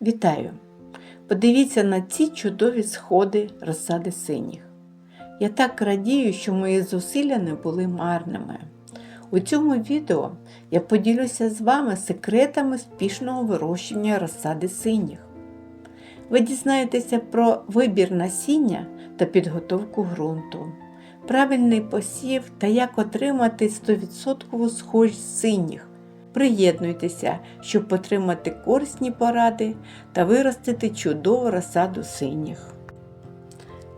Вітаю! Подивіться на ці чудові сходи розсади синіх. Я так радію, що мої зусилля не були марними. У цьому відео я поділюся з вами секретами успішного вирощення розсади синіх. Ви дізнаєтеся про вибір насіння та підготовку ґрунту, правильний посів та як отримати 100% схожість синіх. Приєднуйтеся, щоб отримати корисні поради та виростити чудову розсаду синіх.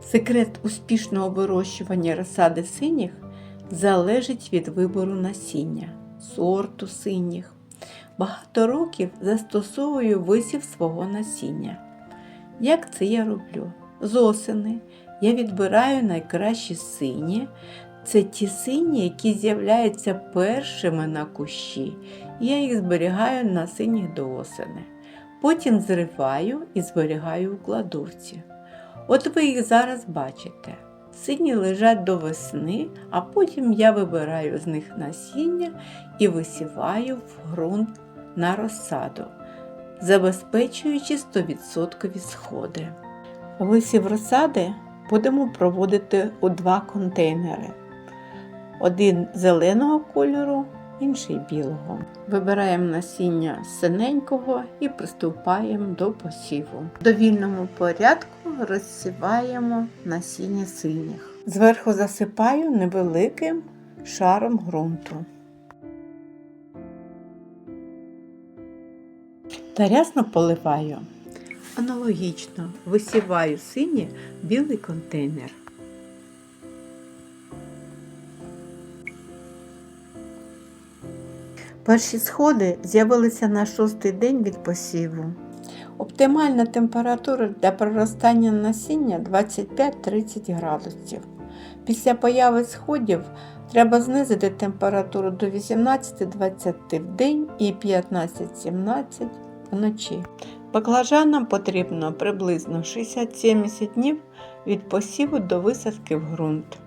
Секрет успішного вирощування розсади синіх залежить від вибору насіння, сорту синіх. Багато років застосовую висів свого насіння. Як це я роблю? З осени я відбираю найкращі сині. Це ті сині, які з'являються першими на кущі, я їх зберігаю на синіх до осени. Потім зриваю і зберігаю у кладовці. От ви їх зараз бачите. Сині лежать до весни, а потім я вибираю з них насіння і висіваю в ґрунт на розсаду, забезпечуючи 100% сходи. Висів розсади будемо проводити у два контейнери. Один зеленого кольору, інший білого. Вибираємо насіння синенького і приступаємо до посіву. В довільному порядку розсіваємо насіння синіх. Зверху засипаю невеликим шаром ґрунту. Та рясно поливаю. Аналогічно висіваю синє білий контейнер. Перші сходи з'явилися на шостий день від посіву. Оптимальна температура для проростання насіння 25-30 градусів. Після появи сходів треба знизити температуру до 18-20 в день і 15-17 вночі. Баклажанам потрібно приблизно 60-70 днів від посіву до висадки в ґрунт.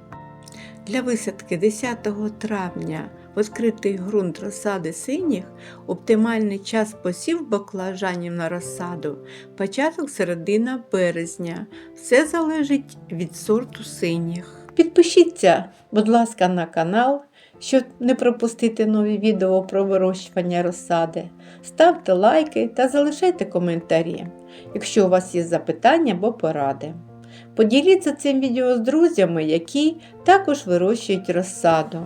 Для висадки 10 травня в відкритий ґрунт розсади синіх оптимальний час посів баклажанів на розсаду початок середина березня. Все залежить від сорту синіх. Підпишіться, будь ласка, на канал, щоб не пропустити нові відео про вирощування розсади. Ставте лайки та залишайте коментарі, якщо у вас є запитання або поради. Поділіться цим відео з друзями, які також вирощують розсаду.